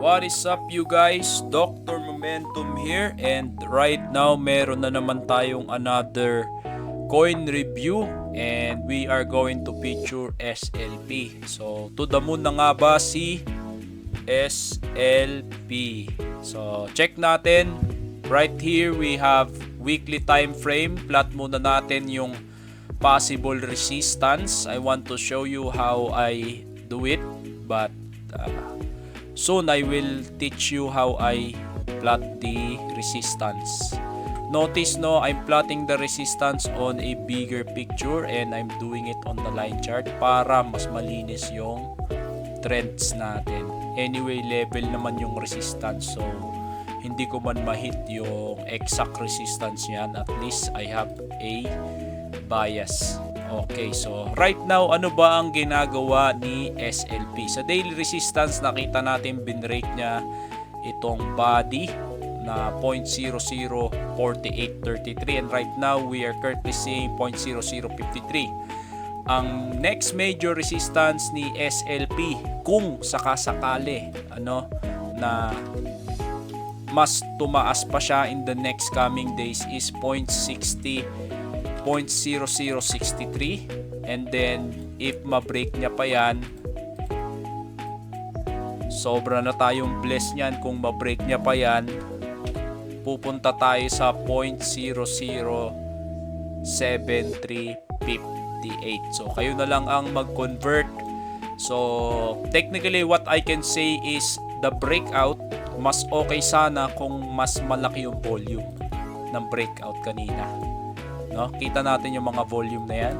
What is up you guys? Dr. Momentum here and right now meron na naman tayong another coin review and we are going to feature SLP. So to the moon na nga ba si SLP. So check natin. Right here we have weekly time frame. Plot muna natin yung possible resistance. I want to show you how I do it but uh, Soon I will teach you how I plot the resistance. Notice no, I'm plotting the resistance on a bigger picture and I'm doing it on the line chart para mas malinis yung trends natin. Anyway, level naman yung resistance so hindi ko man ma-hit yung exact resistance yan. At least I have a bias. Okay, so right now, ano ba ang ginagawa ni SLP? Sa daily resistance, nakita natin binrake niya itong body na 0.004833 and right now we are currently seeing 0.0053. Ang next major resistance ni SLP kung sakasakali ano na mas tumaas pa siya in the next coming days is 0.60 0.0063 and then if ma-break niya pa yan sobra na tayong bless niyan. Kung ma-break niya pa yan pupunta tayo sa 0.07358 so kayo na lang ang mag-convert. So technically what I can say is the breakout mas okay sana kung mas malaki yung volume ng breakout kanina no? Kita natin yung mga volume na yan.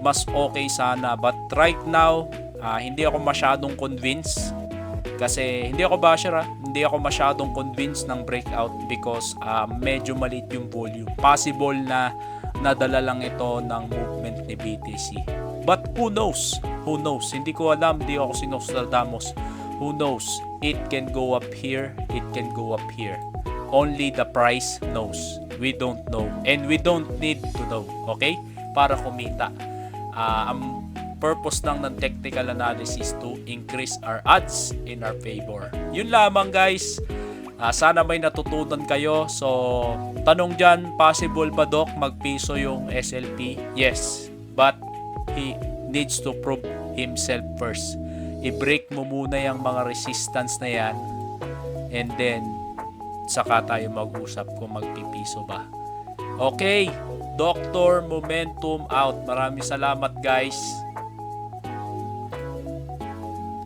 Mas okay sana. But right now, ah, hindi ako masyadong convinced. Kasi hindi ako basher ah. Hindi ako masyadong convinced ng breakout because ah, medyo maliit yung volume. Possible na nadala lang ito ng movement ni BTC. But who knows? Who knows? Hindi ko alam. Hindi ako si Nostradamus. Who knows? It can go up here. It can go up here. Only the price knows. We don't know. And we don't need to know. Okay? Para kumita. Ah, ang purpose lang ng technical analysis to increase our odds in our favor. Yun lamang guys. Ah, sana may natutunan kayo. So, tanong dyan, possible ba Doc magpiso yung SLP? Yes. But, he needs to prove himself first. I-break mo muna yung mga resistance na yan. And then, saka tayo mag-usap kung magpipiso ba. Okay, Dr. Momentum out. Maraming salamat guys.